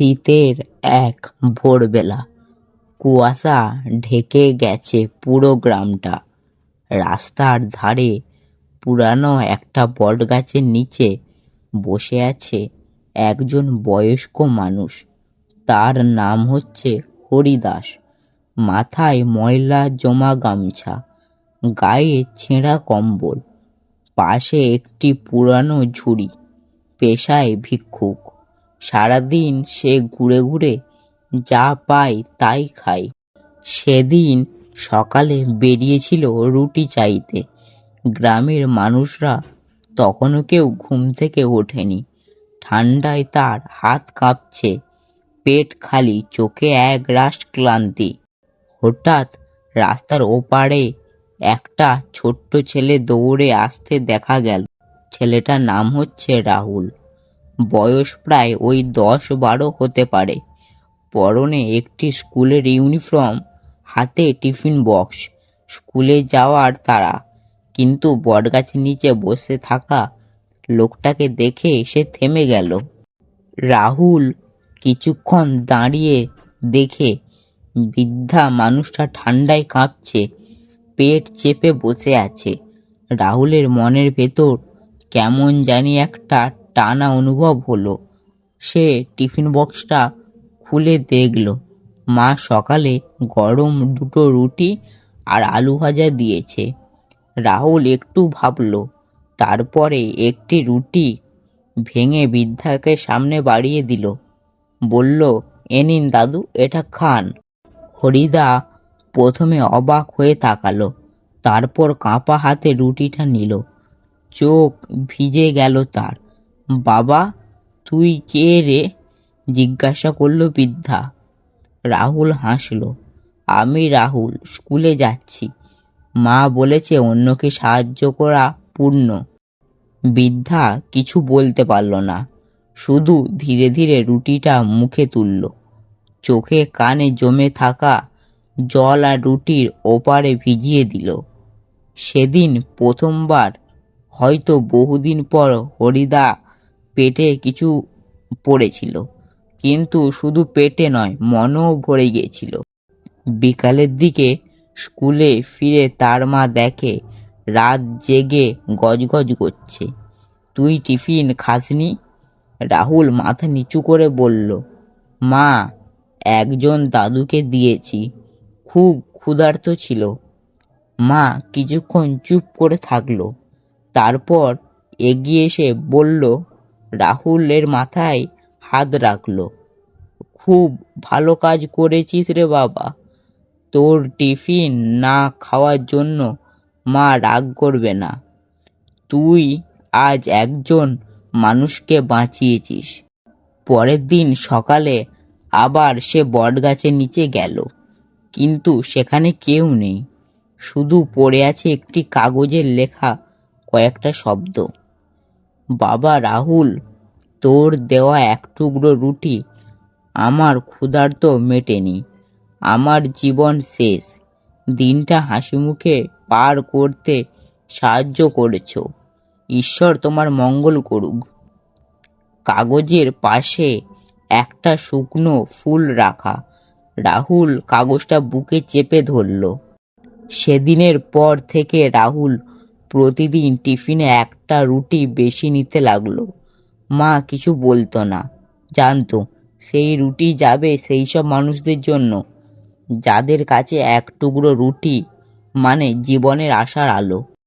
শীতের এক ভোরবেলা। কুয়াশা ঢেকে গেছে পুরো গ্রামটা। রাস্তার ধারে পুরানো একটা বট গাছের নিচে বসে আছে একজন বয়স্ক মানুষ। তার নাম হচ্ছে হরিদাস। মাথায় ময়লা জমা গামছা, গায়ে ছেঁড়া কম্বল, পাশে একটি পুরানো ঝুড়ি, পেশায় ভিক্ষুক। সারাদিন সে ঘুরে ঘুরে যা পায় তাই খায়। সেদিন সকালে বেরিয়েছিল রুটি চাইতে। গ্রামের মানুষরা তখনও কেউ ঘুম থেকে ওঠেনি। ঠান্ডায় তার হাত কাঁপছে, পেট খালি, চোখে এক রাশ ক্লান্তি। হঠাৎ রাস্তার ওপারে একটা ছোট্ট ছেলে দৌড়ে আসতে দেখা গেল। ছেলেটার নাম হচ্ছে রাহুল। বয়স প্রায় ওই দশ বারো হতে পারে। পরনে একটি স্কুলের ইউনিফর্ম, হাতে টিফিন বক্স, স্কুলে যাওয়ার তারা। কিন্তু বটগাছের নিচে বসে থাকা লোকটাকে দেখে সে থেমে গেল। রাহুল কিছুক্ষণ দাঁড়িয়ে দেখে বৃদ্ধা মানুষটা ঠান্ডায় কাঁপছে, পেট চেপে বসে আছে। রাহুলের মনের ভেতর কেমন জানি একটা টানা অনুভব হলো। সে টিফিন বক্সটা খুলে দেখল, মা সকালে গরম দুটো রুটি আর আলু ভাজা দিয়েছে। রাহুল একটু ভাবলো, তারপরে একটি রুটি ভেঙে বৃদ্ধাকে সামনে বাড়িয়ে দিল। বলল, এ নিন দাদু, এটা খান। হরিদা প্রথমে অবাক হয়ে তাকালো, তারপর কাঁপা হাতে রুটিটা নিল। চোখ ভিজে গেল তার। বাবা, তুই কে রে? জিজ্ঞাসা করল বৃদ্ধা। রাহুল হাসলো। আমি রাহুল, স্কুলে যাচ্ছি। মা বলেছে অন্যকে সাহায্য করা পূর্ণ। বৃদ্ধা কিছু বলতে পারল না। শুধু ধীরে ধীরে রুটিটা মুখে তুলল। চোখে কানে জমে থাকা জল আর রুটির ওপারে ভিজিয়ে দিল। সেদিন প্রথমবার, হয়তো বহুদিন পর হরিদা পেটে কিছু পড়েছিল, কিন্তু শুধু পেটে নয়, মনও ভরে গিয়েছিল। বিকালের দিকে স্কুলে ফিরে তার মা দেখে, রাত জেগে গজগজ করছে। তুই টিফিন খাসনি? রাহুল মাথা নিচু করে বলল, মা, একজন দাদুকে দিয়েছি, খুব ক্ষুধার্ত ছিল। মা কিছুক্ষণ চুপ করে থাকল, তারপর এগিয়ে এসে বলল রাহুলের মাথায় হাত রাখল। খুব ভালো কাজ করেছিস রে বাবা। তোর টিফিন না খাওয়ার জন্য মা রাগ করবে না। তুই আজ একজন মানুষকে বাঁচিয়েছিস। পরের দিন সকালে আবার সে বটগাছের নিচে গেল। কিন্তু সেখানে কেউ নেই। শুধু পড়ে আছে একটি কাগজের লেখা কয়েকটা শব্দ। বাবা রাহুল, তোর দেওয়া এক টুকরো রুটি আমার ক্ষুধার্ত মেটেনি। আমার জীবন শেষ। দিনটা হাসি মুখে পার করতে সাহায্য করেছ। ঈশ্বর তোমার মঙ্গল করুক। কাগজের পাশে একটা শুকনো ফুল রাখা। রাহুল কাগজটা বুকে চেপে ধরল। সেদিনের পর থেকে রাহুল প্রতিদিন টিফিনে একটা রুটি বেশি নিতে লাগল। মা কিছু বলতো না। জানতো, সেই রুটি যাবে সেই সব মানুষদের জন্য। যাদের কাছে এক টুকরো রুটি মানে জীবনের আশার আলো।